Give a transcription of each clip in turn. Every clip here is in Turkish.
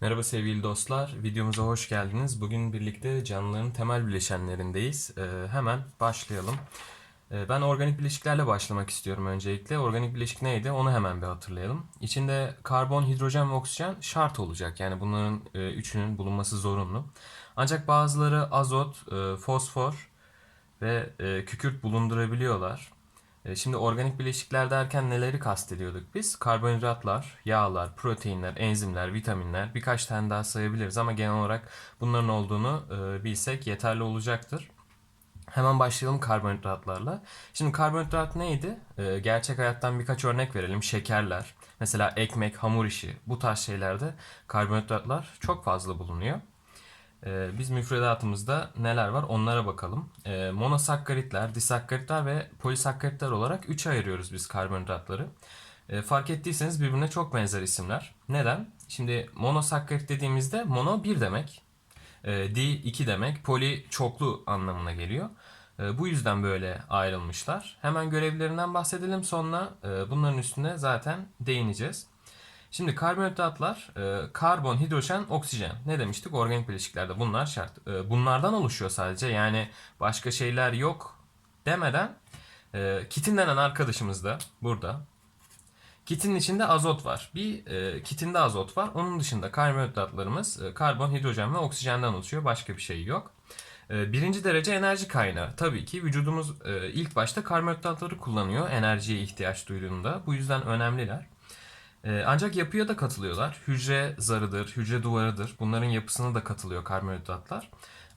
Merhaba sevgili dostlar, videomuza hoş geldiniz. Bugün birlikte canlıların temel bileşenlerindeyiz. Ee, hemen başlayalım. Ee, ben organik bileşiklerle başlamak istiyorum öncelikle. Organik bileşik neydi onu hemen bir hatırlayalım. İçinde karbon, hidrojen ve oksijen şart olacak. Yani bunların e, üçünün bulunması zorunlu. Ancak bazıları azot, e, fosfor ve e, kükürt bulundurabiliyorlar. E, Şimdi organik bileşikler derken neleri kastediyorduk biz? Karbonhidratlar, yağlar, proteinler, enzimler, vitaminler birkaç tane daha sayabiliriz ama genel olarak bunların olduğunu e, bilsek yeterli olacaktır. Hemen başlayalım karbonhidratlarla. Şimdi karbonhidrat neydi? E, gerçek hayattan birkaç örnek verelim. Şekerler, mesela ekmek, hamur işi bu tarz şeylerde karbonhidratlar çok fazla bulunuyor. Ee, biz müfredatımızda neler var onlara bakalım. Ee, monosakkaritler, disakkaritler ve polisakkaritler olarak 3'e ayırıyoruz biz karbonhidratları. Ee, fark ettiyseniz birbirine çok benzer isimler. Neden? Şimdi monosakkarit dediğimizde mono bir demek. Ee, di iki demek. Poli çoklu anlamına geliyor. Ee, bu yüzden böyle ayrılmışlar. Hemen görevlerinden bahsedelim sonra e, bunların üstüne zaten değineceğiz. Şimdi karbonhidratlar e, karbon, hidrojen, oksijen. Ne demiştik? Organik bileşiklerde bunlar şart. E, bunlardan oluşuyor sadece. Yani başka şeyler yok demeden e, kitin denen arkadaşımız da burada. Kitin içinde azot var. Bir e, kitinde azot var. Onun dışında karbonhidratlarımız e, karbon, hidrojen ve oksijenden oluşuyor. Başka bir şey yok. E, birinci derece enerji kaynağı. Tabii ki vücudumuz e, ilk başta karbonhidratları kullanıyor enerjiye ihtiyaç duyduğunda. Bu yüzden önemliler. Ee, ancak yapıya da katılıyorlar. Hücre zarıdır, hücre duvarıdır. Bunların yapısına da katılıyor karbonhidratlar.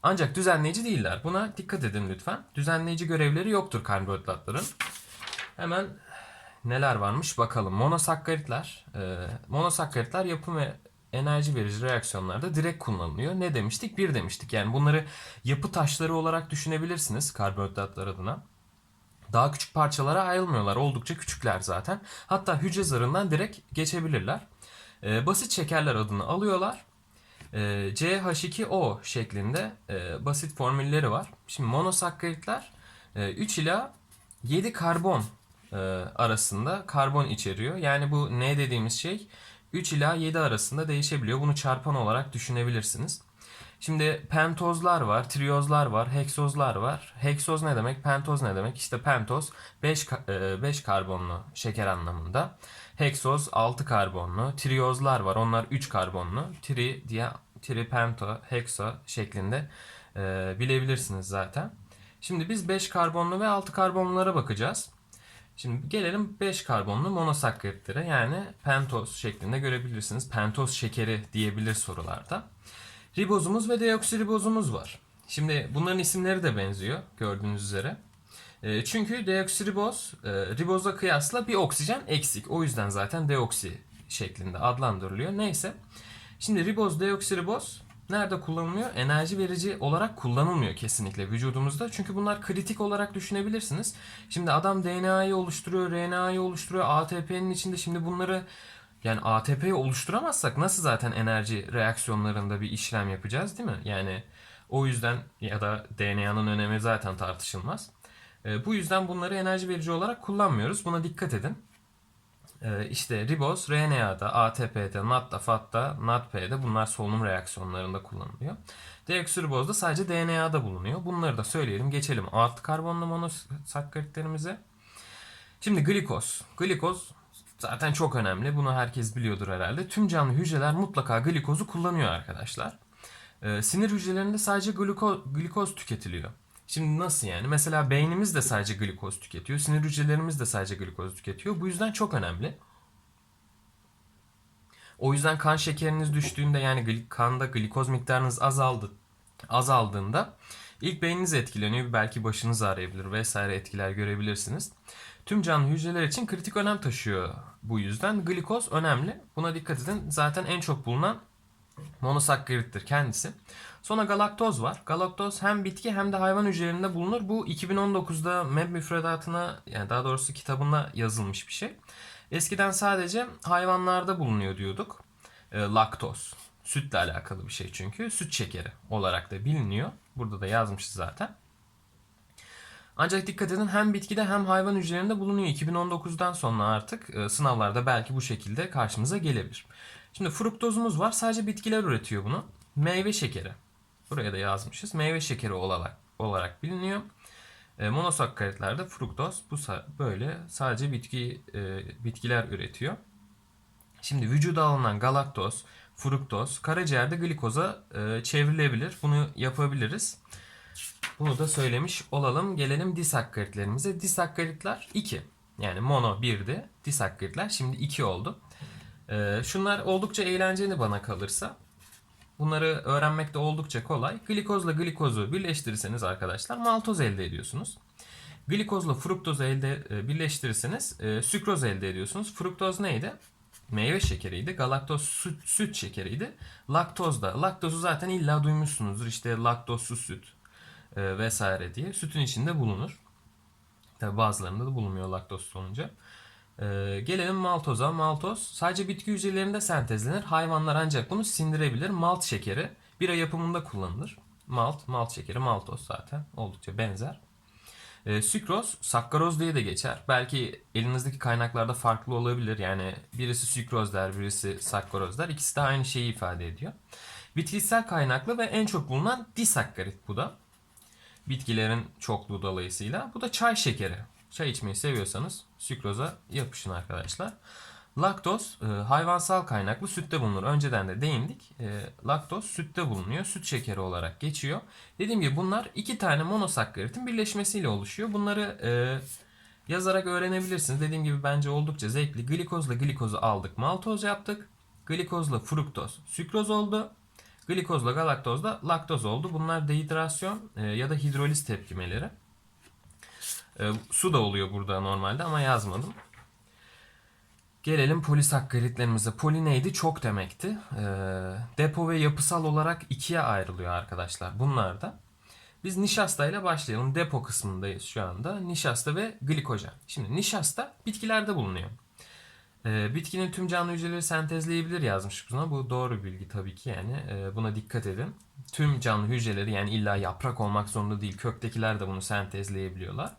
Ancak düzenleyici değiller. Buna dikkat edin lütfen. Düzenleyici görevleri yoktur karbonhidratların. Hemen neler varmış bakalım. Monosakkaritler. Ee, monosakkaritler yapı ve enerji verici reaksiyonlarda direkt kullanılıyor. Ne demiştik? Bir demiştik. Yani bunları yapı taşları olarak düşünebilirsiniz karbonhidratlar adına. Daha küçük parçalara ayrılmıyorlar. Oldukça küçükler zaten. Hatta hücre zarından direkt geçebilirler. Ee, basit şekerler adını alıyorlar. Ee, CH2O şeklinde e, basit formülleri var. Şimdi monosakkaritler e, 3 ila 7 karbon e, arasında karbon içeriyor. Yani bu ne dediğimiz şey 3 ila 7 arasında değişebiliyor. Bunu çarpan olarak düşünebilirsiniz. Şimdi pentozlar var, triyozlar var, heksozlar var. Heksoz ne demek? Pentoz ne demek? İşte pentoz 5 5 karbonlu şeker anlamında. Heksoz 6 karbonlu. Triyozlar var. Onlar 3 karbonlu. Tri diye tri pento, hekso şeklinde e, bilebilirsiniz zaten. Şimdi biz 5 karbonlu ve 6 karbonlulara bakacağız. Şimdi gelelim 5 karbonlu monosakkaritlere yani pentoz şeklinde görebilirsiniz. Pentoz şekeri diyebilir sorularda. Ribozumuz ve deoksiribozumuz var. Şimdi bunların isimleri de benziyor gördüğünüz üzere. E, çünkü deoksiriboz e, riboza kıyasla bir oksijen eksik. O yüzden zaten deoksi şeklinde adlandırılıyor. Neyse. Şimdi riboz, deoksiriboz nerede kullanılıyor? Enerji verici olarak kullanılmıyor kesinlikle vücudumuzda. Çünkü bunlar kritik olarak düşünebilirsiniz. Şimdi adam DNA'yı oluşturuyor, RNA'yı oluşturuyor, ATP'nin içinde şimdi bunları yani ATP'yi oluşturamazsak nasıl zaten enerji reaksiyonlarında bir işlem yapacağız değil mi? Yani o yüzden ya da DNA'nın önemi zaten tartışılmaz. E, bu yüzden bunları enerji verici olarak kullanmıyoruz. Buna dikkat edin. E, işte riboz, RNA'da, ATP'de, NAD'da, FAD'da, NADP'de bunlar solunum reaksiyonlarında kullanılıyor. Deoksiriboz da sadece DNA'da bulunuyor. Bunları da söyleyelim. Geçelim alt karbonlu monosakkaritlerimize. Şimdi glikoz. Glikoz Zaten çok önemli. Bunu herkes biliyordur herhalde. Tüm canlı hücreler mutlaka glikozu kullanıyor arkadaşlar. Ee, sinir hücrelerinde sadece gluko, glikoz tüketiliyor. Şimdi nasıl yani? Mesela beynimiz de sadece glikoz tüketiyor. Sinir hücrelerimiz de sadece glikoz tüketiyor. Bu yüzden çok önemli. O yüzden kan şekeriniz düştüğünde yani kanda glikoz miktarınız azaldı, azaldığında ilk beyniniz etkileniyor. Belki başınız ağrıyabilir vesaire etkiler görebilirsiniz. Tüm canlı hücreler için kritik önem taşıyor bu yüzden. Glikoz önemli. Buna dikkat edin. Zaten en çok bulunan monosakkarittir kendisi. Sonra galaktoz var. Galaktoz hem bitki hem de hayvan hücrelerinde bulunur. Bu 2019'da MEB müfredatına yani daha doğrusu kitabına yazılmış bir şey. Eskiden sadece hayvanlarda bulunuyor diyorduk. E, laktoz. Sütle alakalı bir şey çünkü. Süt şekeri olarak da biliniyor. Burada da yazmışız zaten. Ancak dikkat edin hem bitkide hem hayvan hücrelerinde bulunuyor. 2019'dan sonra artık e, sınavlarda belki bu şekilde karşımıza gelebilir. Şimdi fruktozumuz var. Sadece bitkiler üretiyor bunu. Meyve şekeri. Buraya da yazmışız. Meyve şekeri olarak olarak biliniyor. E, monosakkaritlerde fruktoz bu böyle sadece bitki e, bitkiler üretiyor. Şimdi vücuda alınan galaktoz, fruktoz karaciğerde glikoza e, çevrilebilir. Bunu yapabiliriz. Bunu da söylemiş olalım. Gelelim disakkaritlerimize. Disakkaritler 2. Yani mono 1'di. Disakkaritler şimdi 2 oldu. E, şunlar oldukça eğlenceli bana kalırsa. Bunları öğrenmek de oldukça kolay. Glikozla glikozu birleştirirseniz arkadaşlar maltoz elde ediyorsunuz. Glikozla fruktozu elde e, birleştirirseniz e, sükroz elde ediyorsunuz. Fruktoz neydi? Meyve şekeriydi. Galaktoz süt, süt şekeriydi. Laktoz da. Laktozu zaten illa duymuşsunuzdur. İşte laktozsuz süt e, vesaire diye. Sütün içinde bulunur. Tabi bazılarında da bulunmuyor laktoz olunca. E, gelelim maltoza. Maltoz sadece bitki hücrelerinde sentezlenir. Hayvanlar ancak bunu sindirebilir. Malt şekeri bira yapımında kullanılır. Malt, malt şekeri, maltoz zaten oldukça benzer. E, sükroz, sakkaroz diye de geçer. Belki elinizdeki kaynaklarda farklı olabilir. Yani birisi sükroz der, birisi sakkaroz der. İkisi de aynı şeyi ifade ediyor. Bitkisel kaynaklı ve en çok bulunan disakkarit bu da. Bitkilerin çokluğu dolayısıyla. Bu da çay şekeri. Çay içmeyi seviyorsanız sükroza yapışın arkadaşlar. Laktoz e, hayvansal kaynaklı sütte bulunur. Önceden de değindik. E, laktoz sütte bulunuyor. Süt şekeri olarak geçiyor. Dediğim gibi bunlar iki tane monosakkaritin birleşmesiyle oluşuyor. Bunları e, yazarak öğrenebilirsiniz. Dediğim gibi bence oldukça zevkli. Glikozla glikozu aldık. Maltoz yaptık. Glikozla fruktoz sükroz oldu. Glikozla galaktoz da laktoz oldu. Bunlar dehidrasyon ya da hidroliz tepkimeleri. Su da oluyor burada normalde ama yazmadım. Gelelim polisakkaritlerimize. Poli neydi? Çok demekti. E, depo ve yapısal olarak ikiye ayrılıyor arkadaşlar. Bunlar da. Biz nişasta ile başlayalım. Depo kısmındayız şu anda. Nişasta ve glikojen. Şimdi nişasta bitkilerde bulunuyor. Ee, bitkinin tüm canlı hücreleri sentezleyebilir yazmış buna. Bu doğru bilgi tabii ki yani. Ee, buna dikkat edin. Tüm canlı hücreleri yani illa yaprak olmak zorunda değil. Köktekiler de bunu sentezleyebiliyorlar.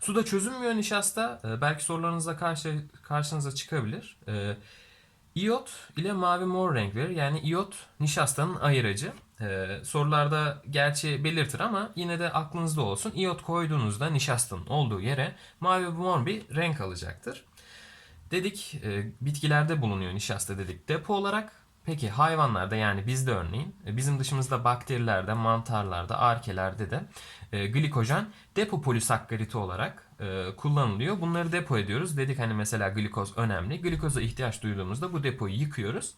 Suda çözünmüyor nişasta. Ee, belki sorularınızda karşı, karşınıza çıkabilir. Ee, İyot ile mavi mor renk verir. Yani iyot nişastanın ayırıcı. Ee, sorularda gerçi belirtir ama yine de aklınızda olsun. İyot koyduğunuzda nişastanın olduğu yere mavi mor bir renk alacaktır. Dedik e, bitkilerde bulunuyor nişasta dedik depo olarak. Peki hayvanlarda yani bizde örneğin e, bizim dışımızda bakterilerde, mantarlarda, arkelerde de e, glikojen depo polisakkariti olarak e, kullanılıyor. Bunları depo ediyoruz. Dedik hani mesela glikoz önemli. Glikoza ihtiyaç duyduğumuzda bu depoyu yıkıyoruz.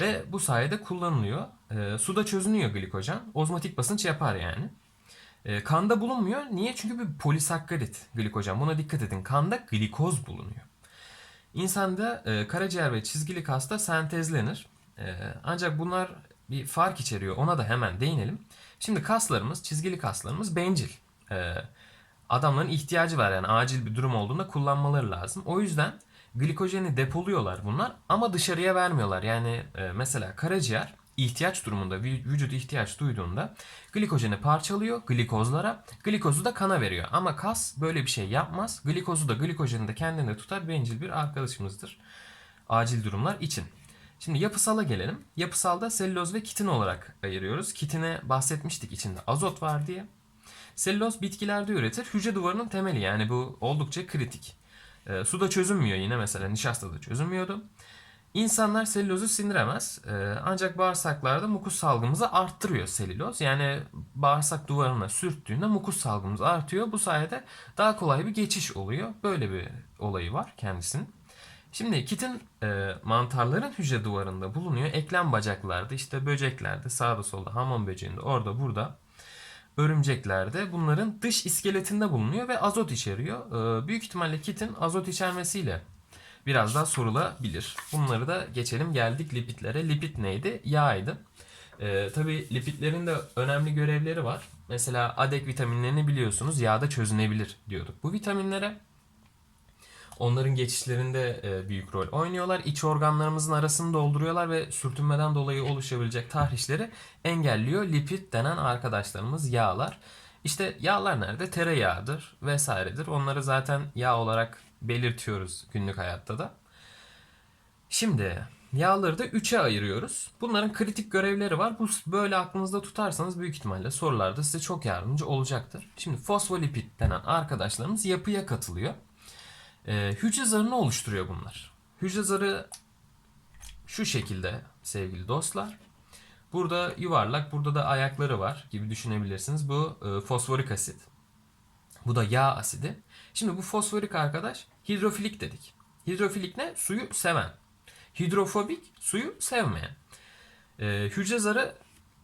Ve bu sayede kullanılıyor. E, suda çözünüyor glikojen. Ozmotik basınç yapar yani. E, kanda bulunmuyor. Niye? Çünkü bir polisakkarit glikojen. Buna dikkat edin. Kanda glikoz bulunuyor. İnsanda e, karaciğer ve çizgili kasta sentezlenir. E, ancak bunlar bir fark içeriyor. Ona da hemen değinelim. Şimdi kaslarımız, çizgili kaslarımız bencil. E, adamların ihtiyacı var yani acil bir durum olduğunda kullanmaları lazım. O yüzden glikojeni depoluyorlar bunlar ama dışarıya vermiyorlar. Yani e, mesela karaciğer ihtiyaç durumunda vü- vücut ihtiyaç duyduğunda glikojeni parçalıyor glikozlara. Glikozu da kana veriyor. Ama kas böyle bir şey yapmaz. Glikozu da glikojeni de kendinde tutar. Bencil bir arkadaşımızdır. Acil durumlar için. Şimdi yapısala gelelim. Yapısalda selüloz ve kitin olarak ayırıyoruz. Kitine bahsetmiştik içinde azot var diye. Selüloz bitkilerde üretir. Hücre duvarının temeli yani bu oldukça kritik. E, suda çözünmüyor yine mesela nişastada çözünmüyordu. İnsanlar selülozu sindiremez. E, ancak bağırsaklarda mukus salgımızı arttırıyor selüloz. Yani bağırsak duvarına sürttüğünde mukus salgımız artıyor. Bu sayede daha kolay bir geçiş oluyor. Böyle bir olayı var kendisinin. Şimdi kitin e, mantarların hücre duvarında bulunuyor. Eklem bacaklarda, işte böceklerde, sağda solda, hamam böceğinde, orada burada örümceklerde bunların dış iskeletinde bulunuyor ve azot içeriyor. Ee, büyük ihtimalle kitin azot içermesiyle biraz daha sorulabilir. Bunları da geçelim geldik lipidlere. Lipid neydi? Yağydı. Ee, Tabi lipidlerin de önemli görevleri var. Mesela adek vitaminlerini biliyorsunuz yağda çözünebilir diyorduk. Bu vitaminlere Onların geçişlerinde e, büyük rol oynuyorlar. İç organlarımızın arasını dolduruyorlar ve sürtünmeden dolayı oluşabilecek tahrişleri engelliyor. Lipid denen arkadaşlarımız yağlar. İşte yağlar nerede? Tereyağıdır vesairedir. Onları zaten yağ olarak belirtiyoruz günlük hayatta da. Şimdi yağları da 3'e ayırıyoruz. Bunların kritik görevleri var. Bu böyle aklınızda tutarsanız büyük ihtimalle sorularda size çok yardımcı olacaktır. Şimdi fosfolipid denen arkadaşlarımız yapıya katılıyor. Ee, hücre zarını oluşturuyor bunlar. Hücre zarı şu şekilde sevgili dostlar. Burada yuvarlak, burada da ayakları var gibi düşünebilirsiniz. Bu e, fosforik asit. Bu da yağ asidi. Şimdi bu fosforik arkadaş hidrofilik dedik. Hidrofilik ne? Suyu seven. Hidrofobik suyu sevmeyen. Ee, hücre zarı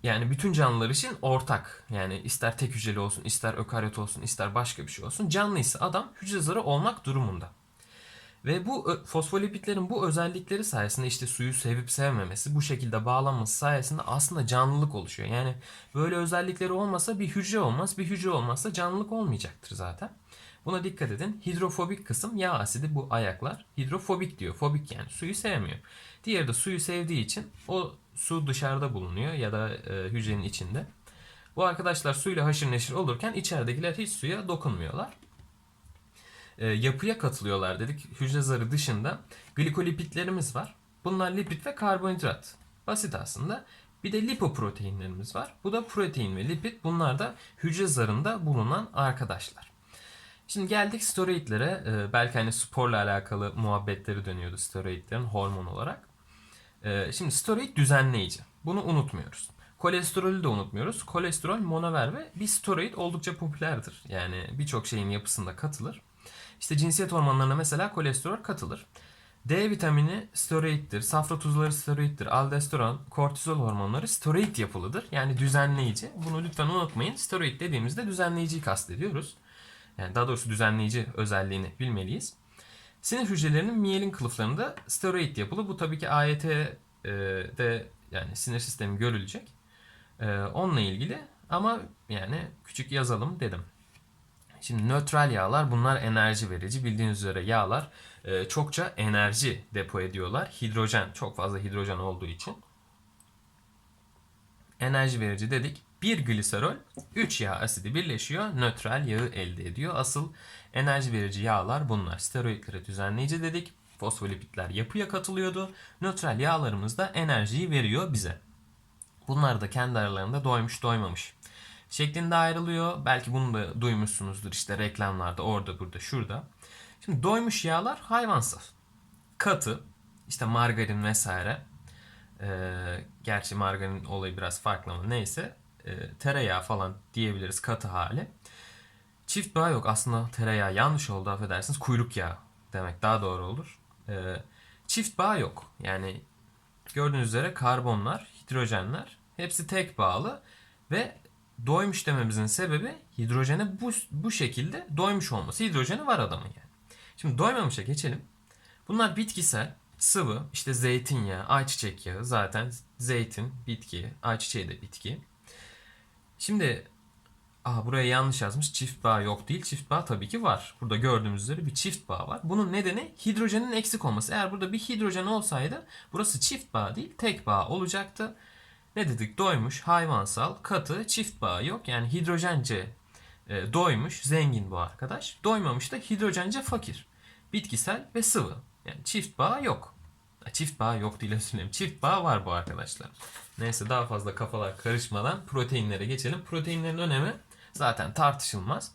yani bütün canlılar için ortak. Yani ister tek hücreli olsun, ister ökaryot olsun, ister başka bir şey olsun. Canlıysa adam hücre zarı olmak durumunda. Ve bu fosfolipidlerin bu özellikleri sayesinde işte suyu sevip sevmemesi, bu şekilde bağlanması sayesinde aslında canlılık oluşuyor. Yani böyle özellikleri olmasa bir hücre olmaz, bir hücre olmazsa canlılık olmayacaktır zaten. Buna dikkat edin. Hidrofobik kısım yağ asidi bu ayaklar. Hidrofobik diyor. Fobik yani suyu sevmiyor. Diğeri de suyu sevdiği için o su dışarıda bulunuyor ya da e, hücrenin içinde. Bu arkadaşlar suyla haşır neşir olurken içeridekiler hiç suya dokunmuyorlar. E, yapıya katılıyorlar dedik. Hücre zarı dışında glikolipidlerimiz var. Bunlar lipid ve karbonhidrat. Basit aslında. Bir de lipoproteinlerimiz var. Bu da protein ve lipid. Bunlar da hücre zarında bulunan arkadaşlar. Şimdi geldik steroidlere. Ee, belki hani sporla alakalı muhabbetleri dönüyordu steroidlerin hormon olarak. Ee, şimdi steroid düzenleyici. Bunu unutmuyoruz. Kolesterolü de unutmuyoruz. Kolesterol monomer ve bir steroid oldukça popülerdir. Yani birçok şeyin yapısında katılır. İşte cinsiyet hormonlarına mesela kolesterol katılır. D vitamini steroiddir, safra tuzları steroiddir, aldosteron, kortizol hormonları steroid yapılıdır. Yani düzenleyici. Bunu lütfen unutmayın. Steroid dediğimizde düzenleyiciyi kastediyoruz. Yani daha doğrusu düzenleyici özelliğini bilmeliyiz. Sinir hücrelerinin miyelin kılıflarında steroid yapılı. Bu tabii ki AYT'de yani sinir sistemi görülecek. E, onunla ilgili ama yani küçük yazalım dedim. Şimdi nötral yağlar bunlar enerji verici. Bildiğiniz üzere yağlar e, çokça enerji depo ediyorlar. Hidrojen çok fazla hidrojen olduğu için. Enerji verici dedik. Bir gliserol 3 yağ asidi birleşiyor. Nötral yağı elde ediyor. Asıl enerji verici yağlar bunlar. Steroidlere düzenleyici dedik. Fosfolipidler yapıya katılıyordu. Nötral yağlarımız da enerjiyi veriyor bize. Bunlar da kendi aralarında doymuş doymamış şeklinde ayrılıyor. Belki bunu da duymuşsunuzdur işte reklamlarda orada burada şurada. Şimdi doymuş yağlar hayvansal. Katı işte margarin vesaire. Ee, gerçi margarin olayı biraz farklı ama neyse. Ee, tereyağı falan diyebiliriz katı hali. Çift bağ yok aslında tereyağı yanlış oldu affedersiniz. Kuyruk yağı demek daha doğru olur. Ee, çift bağ yok. Yani gördüğünüz üzere karbonlar, hidrojenler hepsi tek bağlı ve doymuş dememizin sebebi hidrojene bu, bu şekilde doymuş olması. Hidrojeni var adamın yani. Şimdi doymamışa geçelim. Bunlar bitkisel, sıvı, işte zeytinyağı, ayçiçek yağı zaten zeytin, bitki, ayçiçeği de bitki. Şimdi Aa, buraya yanlış yazmış. Çift bağ yok değil. Çift bağ tabii ki var. Burada gördüğümüz üzere bir çift bağ var. Bunun nedeni hidrojenin eksik olması. Eğer burada bir hidrojen olsaydı burası çift bağ değil tek bağ olacaktı. Ne dedik? Doymuş, hayvansal, katı, çift bağ yok. Yani hidrojence e, doymuş, zengin bu arkadaş. Doymamış da hidrojence fakir. Bitkisel ve sıvı. Yani çift bağ yok. Çift bağ yok değil dilerim. Çift bağ var bu arkadaşlar. Neyse daha fazla kafalar karışmadan proteinlere geçelim. Proteinlerin önemi zaten tartışılmaz.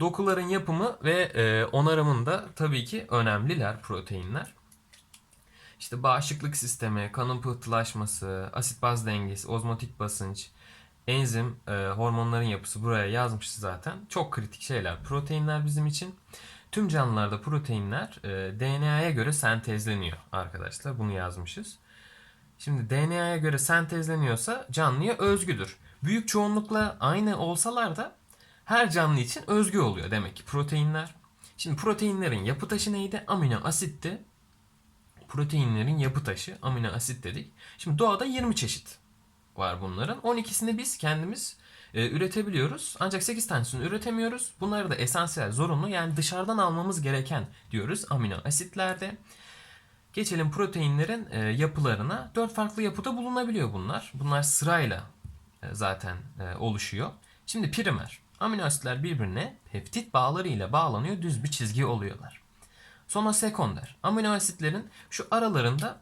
Dokuların yapımı ve e, onarımında tabii ki önemliler proteinler. İşte bağışıklık sistemi, kanın pıhtılaşması, asit baz dengesi, ozmotik basınç, enzim, e, hormonların yapısı buraya yazmışız zaten. Çok kritik şeyler. Proteinler bizim için. Tüm canlılarda proteinler e, DNA'ya göre sentezleniyor arkadaşlar. Bunu yazmışız. Şimdi DNA'ya göre sentezleniyorsa canlıya özgüdür. Büyük çoğunlukla aynı olsalar da her canlı için özgü oluyor demek ki proteinler. Şimdi proteinlerin yapı taşı neydi? Amino asitti. Proteinlerin yapı taşı amino asit dedik. Şimdi doğada 20 çeşit var bunların. 12'sini biz kendimiz e, üretebiliyoruz. Ancak 8 tanesini üretemiyoruz. Bunları da esansiyel, zorunlu yani dışarıdan almamız gereken diyoruz amino asitlerde. Geçelim proteinlerin e, yapılarına. 4 farklı yapıda bulunabiliyor bunlar. Bunlar sırayla e, zaten e, oluşuyor. Şimdi primer. Amino asitler birbirine peptit bağları ile bağlanıyor. Düz bir çizgi oluyorlar. Sonra sekonder. Amino asitlerin şu aralarında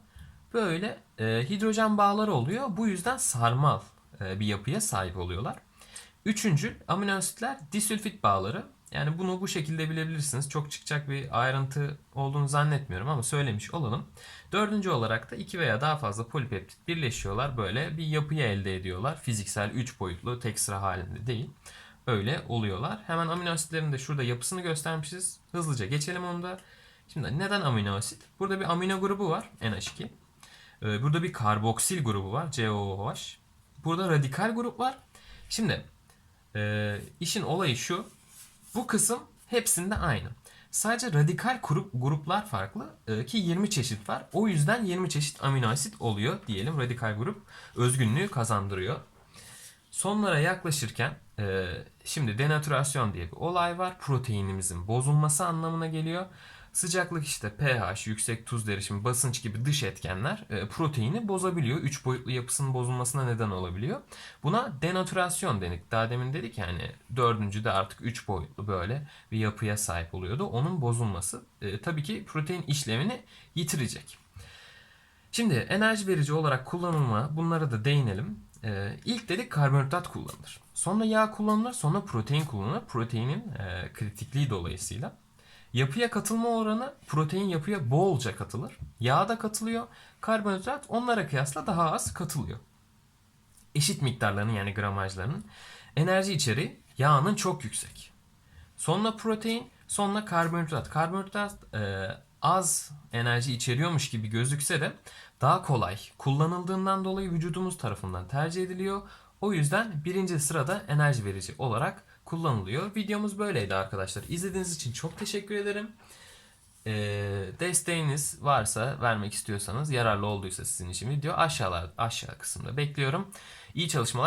böyle e, hidrojen bağları oluyor. Bu yüzden sarmal e, bir yapıya sahip oluyorlar. Üçüncü amino asitler disülfit bağları. Yani bunu bu şekilde bilebilirsiniz. Çok çıkacak bir ayrıntı olduğunu zannetmiyorum ama söylemiş olalım. Dördüncü olarak da iki veya daha fazla polipeptit birleşiyorlar. Böyle bir yapıyı elde ediyorlar. Fiziksel üç boyutlu tek sıra halinde değil. Öyle oluyorlar. Hemen amino asitlerin de şurada yapısını göstermişiz. Hızlıca geçelim onu da. Şimdi neden amino asit? Burada bir amino grubu var NH2. Ee, Burada bir karboksil grubu var COOH. Burada radikal grup var. Şimdi e, işin olayı şu. Bu kısım hepsinde aynı. Sadece radikal grup, gruplar farklı e, ki 20 çeşit var. O yüzden 20 çeşit amino asit oluyor diyelim. Radikal grup özgünlüğü kazandırıyor. Sonlara yaklaşırken e, şimdi denatürasyon diye bir olay var. Proteinimizin bozulması anlamına geliyor. Sıcaklık işte pH, yüksek tuz derişimi, basınç gibi dış etkenler e, proteini bozabiliyor. Üç boyutlu yapısının bozulmasına neden olabiliyor. Buna denatürasyon dedik. Daha demin dedik yani dördüncü de artık üç boyutlu böyle bir yapıya sahip oluyordu. Onun bozulması e, tabii ki protein işlevini yitirecek. Şimdi enerji verici olarak kullanılma bunlara da değinelim. Ee, ilk dedik karbonhidrat kullanılır. Sonra yağ kullanılır, sonra protein kullanılır. Proteinin e, kritikliği dolayısıyla. Yapıya katılma oranı protein yapıya bolca katılır. Yağ da katılıyor. Karbonhidrat onlara kıyasla daha az katılıyor. Eşit miktarlarının yani gramajlarının enerji içeriği yağının çok yüksek. Sonra protein, sonra karbonhidrat. Karbonhidrat e, az enerji içeriyormuş gibi gözükse de daha kolay kullanıldığından dolayı vücudumuz tarafından tercih ediliyor. O yüzden birinci sırada enerji verici olarak kullanılıyor. Videomuz böyleydi arkadaşlar. İzlediğiniz için çok teşekkür ederim. E, desteğiniz varsa vermek istiyorsanız yararlı olduysa sizin için video aşağılar aşağı kısımda bekliyorum. İyi çalışmalar.